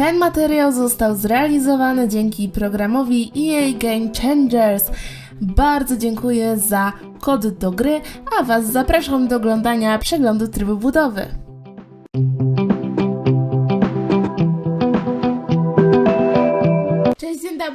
Ten materiał został zrealizowany dzięki programowi EA Game Changers. Bardzo dziękuję za kod do gry, a Was zapraszam do oglądania przeglądu trybu budowy.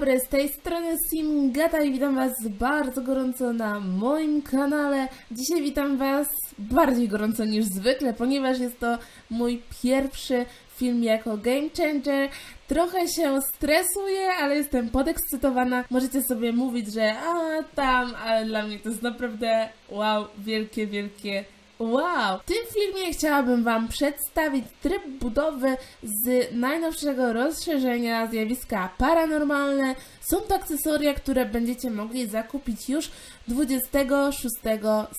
Dobry, z tej strony Simgata i witam Was bardzo gorąco na moim kanale. Dzisiaj witam Was bardziej gorąco niż zwykle, ponieważ jest to mój pierwszy film jako Game Changer. Trochę się stresuję, ale jestem podekscytowana. Możecie sobie mówić, że a tam, ale dla mnie to jest naprawdę wow, wielkie, wielkie Wow! W tym filmie chciałabym Wam przedstawić tryb budowy z najnowszego rozszerzenia zjawiska paranormalne. Są to akcesoria, które będziecie mogli zakupić już 26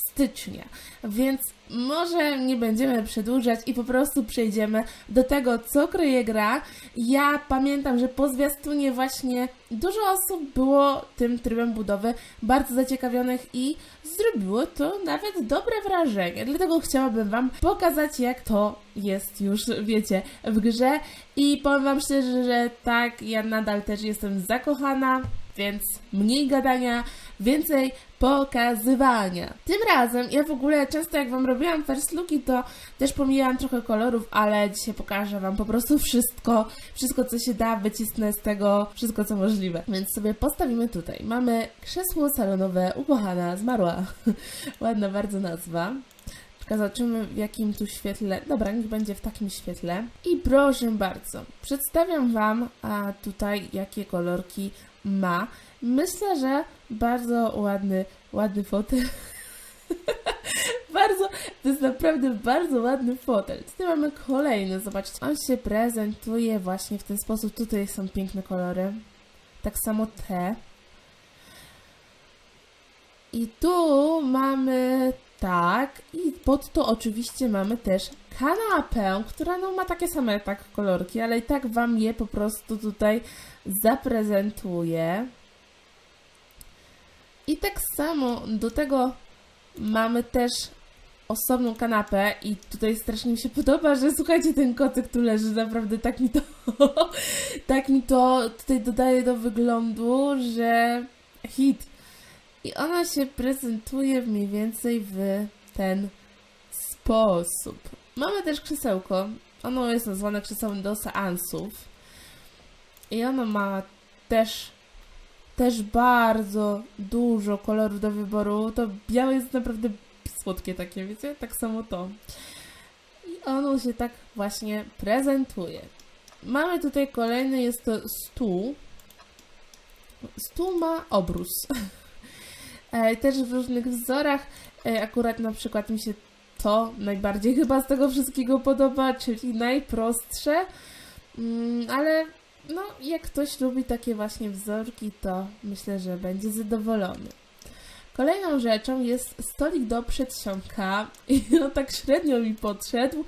stycznia. Więc może nie będziemy przedłużać i po prostu przejdziemy do tego, co kryje gra. Ja pamiętam, że po zwiastunie właśnie dużo osób było tym trybem budowy bardzo zaciekawionych i zrobiło to nawet dobre wrażenie. Dlatego chciałabym Wam pokazać, jak to jest już, wiecie, w grze. I powiem Wam szczerze, że tak, ja nadal też jestem zakochana, więc mniej gadania, więcej pokazywania. Tym razem, ja w ogóle często jak Wam robiłam first looki, to też pomijałam trochę kolorów, ale dzisiaj pokażę Wam po prostu wszystko, wszystko co się da, wycisnę z tego wszystko co możliwe. Więc sobie postawimy tutaj. Mamy krzesło salonowe, ukochana, zmarła. Ładna bardzo nazwa. Zobaczymy w jakim tu świetle. Dobra, niech będzie w takim świetle. I proszę bardzo, przedstawiam Wam a tutaj jakie kolorki ma. Myślę, że bardzo ładny, ładny fotel. bardzo, to jest naprawdę bardzo ładny fotel. Tutaj mamy kolejny, zobaczcie. On się prezentuje właśnie w ten sposób. Tutaj są piękne kolory. Tak samo te. I tu mamy tak, i pod to oczywiście mamy też kanapę, która no ma takie same tak kolorki, ale i tak Wam je po prostu tutaj zaprezentuję. I tak samo do tego mamy też osobną kanapę i tutaj strasznie mi się podoba, że słuchajcie, ten kocyk tu leży, naprawdę tak mi to tak mi to tutaj dodaje do wyglądu, że hit. I ona się prezentuje mniej więcej w ten sposób. Mamy też krzesełko. Ono jest nazwane krzesełem do seansów. I ono ma też, też bardzo dużo kolorów do wyboru. To białe jest naprawdę słodkie takie, wiecie? Tak samo to. I ono się tak właśnie prezentuje. Mamy tutaj kolejny, jest to stół. Stół ma obrus. E, też w różnych wzorach. E, Akurat na przykład mi się to najbardziej chyba z tego wszystkiego podoba, czyli najprostsze. Mm, Ale no, jak ktoś lubi takie właśnie wzorki, to myślę, że będzie zadowolony. Kolejną rzeczą jest stolik do przedsionka i no tak średnio mi podszedł,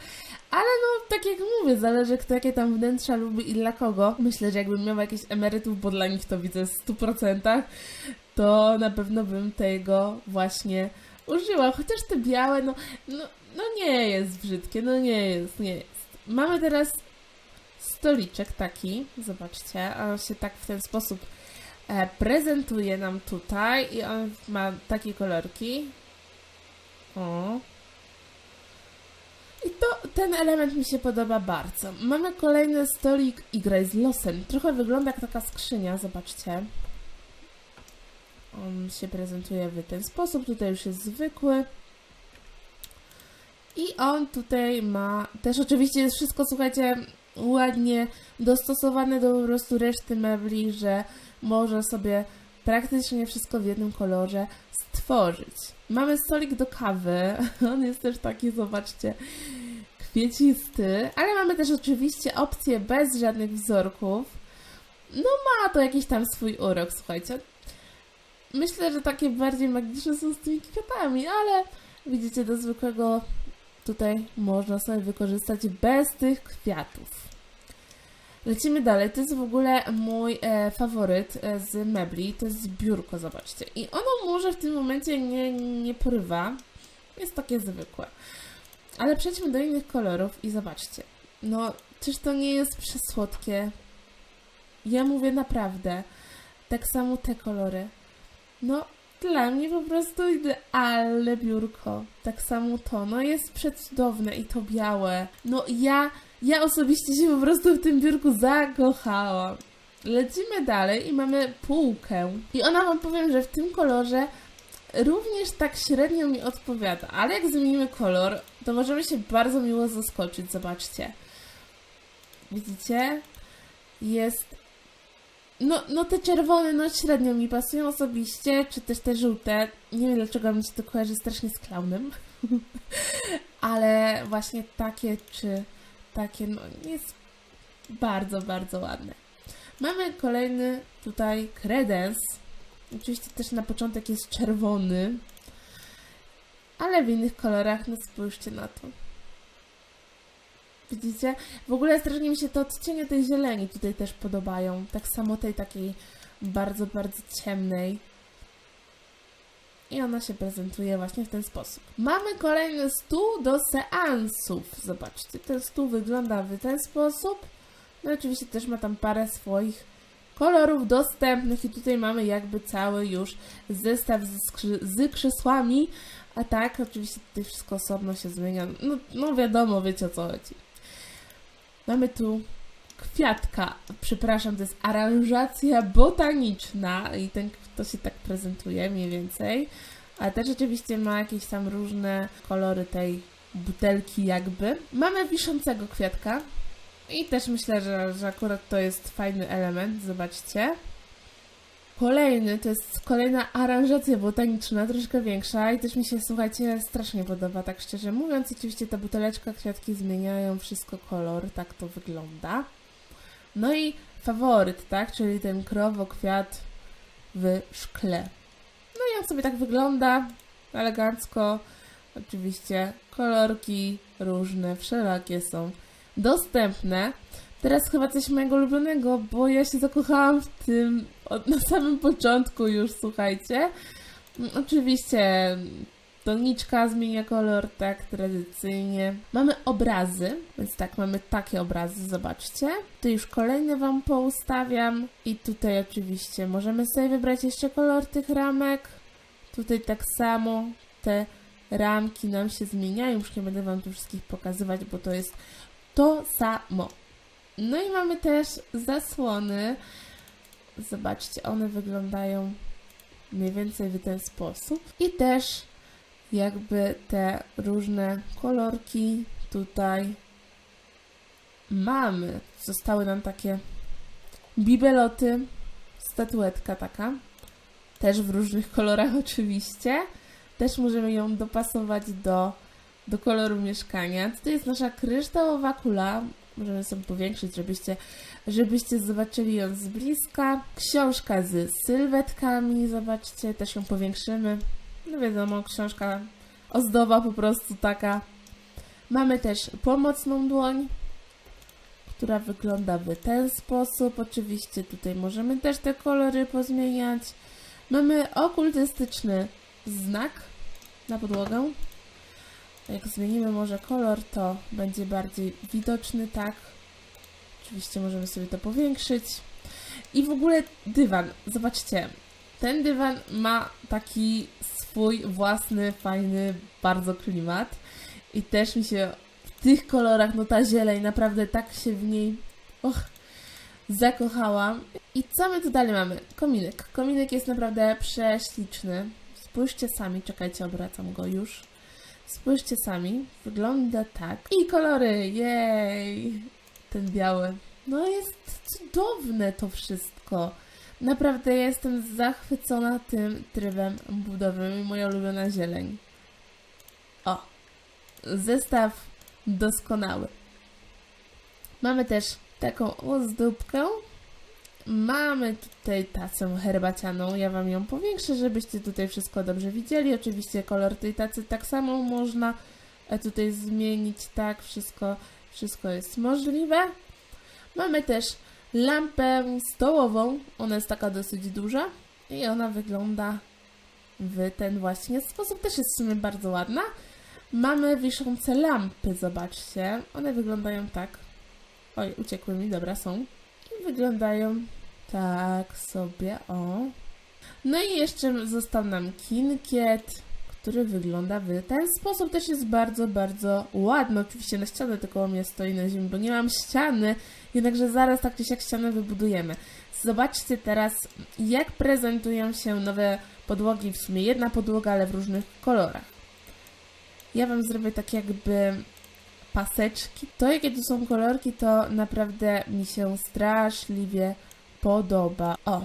ale no tak jak mówię, zależy kto jakie tam wnętrza lubi i dla kogo. Myślę, że jakbym miała jakichś emerytów, bo dla nich to widzę w 100%, to na pewno bym tego właśnie użyła. Chociaż te białe, no, no, no nie jest brzydkie, no nie jest, nie jest. Mamy teraz stoliczek taki, zobaczcie, on się tak w ten sposób e, prezentuje nam tutaj i on ma takie kolorki. O. I to, ten element mi się podoba bardzo. Mamy kolejny stolik i z losem. Trochę wygląda jak taka skrzynia, zobaczcie. On się prezentuje w ten sposób. Tutaj już jest zwykły. I on tutaj ma też oczywiście jest wszystko, słuchajcie, ładnie dostosowane do po prostu reszty mebli, że może sobie praktycznie wszystko w jednym kolorze stworzyć. Mamy stolik do kawy. On jest też taki, zobaczcie, kwiecisty, ale mamy też oczywiście opcję bez żadnych wzorków. No ma to jakiś tam swój urok, słuchajcie. Myślę, że takie bardziej magiczne są z tymi kwiatami, ale widzicie, do zwykłego tutaj można sobie wykorzystać bez tych kwiatów. Lecimy dalej. To jest w ogóle mój e, faworyt e, z mebli. To jest biurko, zobaczcie. I ono może w tym momencie nie, nie porywa. Jest takie zwykłe. Ale przejdźmy do innych kolorów i zobaczcie. No, Czyż to nie jest przesłodkie? Ja mówię naprawdę. Tak samo te kolory. No, dla mnie po prostu idealne biurko. Tak samo to. No, jest przecudowne i to białe. No, ja, ja osobiście się po prostu w tym biurku zakochałam. Lecimy dalej i mamy półkę. I ona wam powiem, że w tym kolorze również tak średnio mi odpowiada, ale jak zmienimy kolor, to możemy się bardzo miło zaskoczyć. Zobaczcie. Widzicie? Jest. No, no te czerwone, no średnio mi pasują osobiście, czy też te żółte. Nie wiem dlaczego mi się to kojarzy strasznie z klaunem. ale właśnie takie czy takie, no jest bardzo, bardzo ładne. Mamy kolejny tutaj kredens. Oczywiście też na początek jest czerwony, ale w innych kolorach, no spójrzcie na to. Widzicie? W ogóle strasznie mi się te odcienie tej zieleni tutaj też podobają. Tak samo tej takiej bardzo, bardzo ciemnej. I ona się prezentuje właśnie w ten sposób. Mamy kolejny stół do seansów. Zobaczcie, ten stół wygląda w ten sposób. No oczywiście też ma tam parę swoich kolorów dostępnych i tutaj mamy jakby cały już zestaw z, z krzesłami, a tak oczywiście tutaj wszystko osobno się zmienia. No, no wiadomo, wiecie o co chodzi. Mamy tu kwiatka, przepraszam, to jest aranżacja botaniczna i ten, to się tak prezentuje mniej więcej, ale też oczywiście ma jakieś tam różne kolory tej butelki jakby. Mamy wiszącego kwiatka, i też myślę, że, że akurat to jest fajny element, zobaczcie. Kolejny to jest kolejna aranżacja botaniczna, troszkę większa i też mi się, słuchajcie, strasznie podoba, tak szczerze mówiąc. Oczywiście ta buteleczka, kwiatki zmieniają wszystko kolor, tak to wygląda. No i faworyt, tak, czyli ten krowokwiat w szkle. No i on sobie tak wygląda, elegancko. Oczywiście kolorki różne, wszelakie są dostępne. Teraz chyba coś mojego ulubionego, bo ja się zakochałam w tym od, na samym początku już, słuchajcie. Mm, Oczywiście doniczka zmienia kolor, tak, tradycyjnie. Mamy obrazy, więc tak, mamy takie obrazy, zobaczcie. Tu już kolejne Wam poustawiam i tutaj oczywiście możemy sobie wybrać jeszcze kolor tych ramek. Tutaj tak samo te ramki nam się zmieniają, już nie będę Wam tu wszystkich pokazywać, bo to jest to samo. No i mamy też zasłony. Zobaczcie, one wyglądają mniej więcej w ten sposób. I też jakby te różne kolorki tutaj mamy. Zostały nam takie bibeloty, statuetka taka. Też w różnych kolorach oczywiście. Też możemy ją dopasować do do koloru mieszkania. Tutaj jest nasza kryształowa kula. Możemy sobie powiększyć, żebyście, żebyście zobaczyli ją z bliska. Książka z sylwetkami, zobaczcie, też ją powiększymy. No wiadomo, książka ozdoba po prostu taka. Mamy też pomocną dłoń, która wygląda w ten sposób. Oczywiście tutaj możemy też te kolory pozmieniać. Mamy okultystyczny znak na podłogę. Jak zmienimy może kolor, to będzie bardziej widoczny, tak? Oczywiście możemy sobie to powiększyć. I w ogóle dywan. Zobaczcie, ten dywan ma taki swój własny, fajny bardzo klimat. I też mi się w tych kolorach, no ta zieleń, naprawdę tak się w niej och, zakochałam. I co my tu dalej mamy? Kominek. Kominek jest naprawdę prześliczny. Spójrzcie sami, czekajcie, obracam go już. Spójrzcie sami, wygląda tak. I kolory, jej! Ten biały. No jest cudowne to wszystko. Naprawdę jestem zachwycona tym trybem budowym i moja ulubiona zieleń. O! Zestaw doskonały. Mamy też taką ozdóbkę. Mamy tutaj tacę herbacianą. Ja Wam ją powiększę, żebyście tutaj wszystko dobrze widzieli. Oczywiście kolor tej tacy tak samo można e, tutaj zmienić. Tak, wszystko, wszystko jest możliwe. Mamy też lampę stołową. Ona jest taka dosyć duża i ona wygląda w ten właśnie sposób. Też jest w sumie bardzo ładna. Mamy wiszące lampy, zobaczcie. One wyglądają tak. Oj, uciekły mi, dobra, są. I wyglądają tak sobie, o. No i jeszcze został nam kinkiet, który wygląda w ten sposób. Też jest bardzo, bardzo ładny. Oczywiście na ścianę tylko u mnie stoi na ziemi, bo nie mam ściany. Jednakże zaraz tak czy siak ścianę wybudujemy. Zobaczcie teraz, jak prezentują się nowe podłogi. W sumie jedna podłoga, ale w różnych kolorach. Ja Wam zrobię tak jakby paseczki. To, jakie tu są kolorki, to naprawdę mi się straszliwie podoba. O,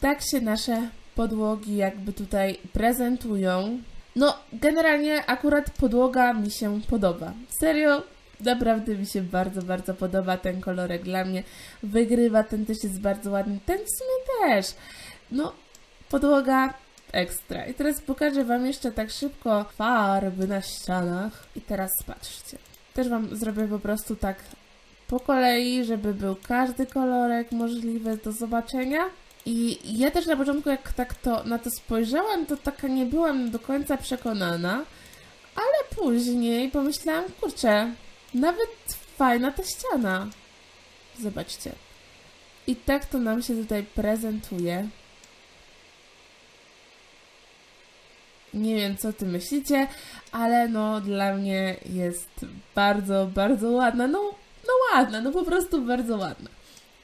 tak się nasze podłogi jakby tutaj prezentują. No, generalnie akurat podłoga mi się podoba. Serio, naprawdę mi się bardzo, bardzo podoba ten kolorek. Dla mnie wygrywa, ten też jest bardzo ładny. Ten w sumie też. No, podłoga ekstra. I teraz pokażę Wam jeszcze tak szybko farby na ścianach. I teraz patrzcie. Też Wam zrobię po prostu tak po kolei, żeby był każdy kolorek możliwy do zobaczenia. I ja też na początku, jak tak to na to spojrzałam, to taka nie byłam do końca przekonana, ale później pomyślałam, kurczę, nawet fajna ta ściana. Zobaczcie. I tak to nam się tutaj prezentuje. Nie wiem, co ty myślicie, ale no dla mnie jest bardzo, bardzo ładna. No, no ładna, no po prostu bardzo ładna.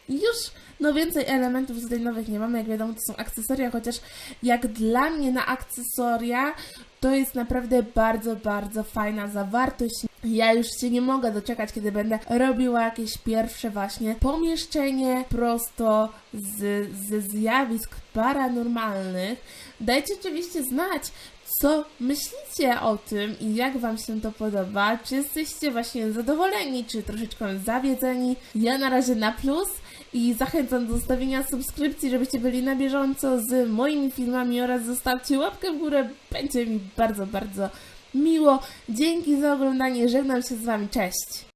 Już no więcej elementów tutaj nowych nie mamy, jak wiadomo to są akcesoria, chociaż jak dla mnie na akcesoria to jest naprawdę bardzo, bardzo fajna zawartość. Ja już się nie mogę doczekać, kiedy będę robiła jakieś pierwsze właśnie pomieszczenie prosto z, ze zjawisk paranormalnych. Dajcie oczywiście znać, co myślicie o tym i jak Wam się to podoba. Czy jesteście właśnie zadowoleni, czy troszeczkę zawiedzeni? Ja na razie na plus i zachęcam do zostawienia subskrypcji, żebyście byli na bieżąco z moimi filmami oraz zostawcie łapkę w górę. Będzie mi bardzo, bardzo miło. Dzięki za oglądanie. Żegnam się z Wami. Cześć!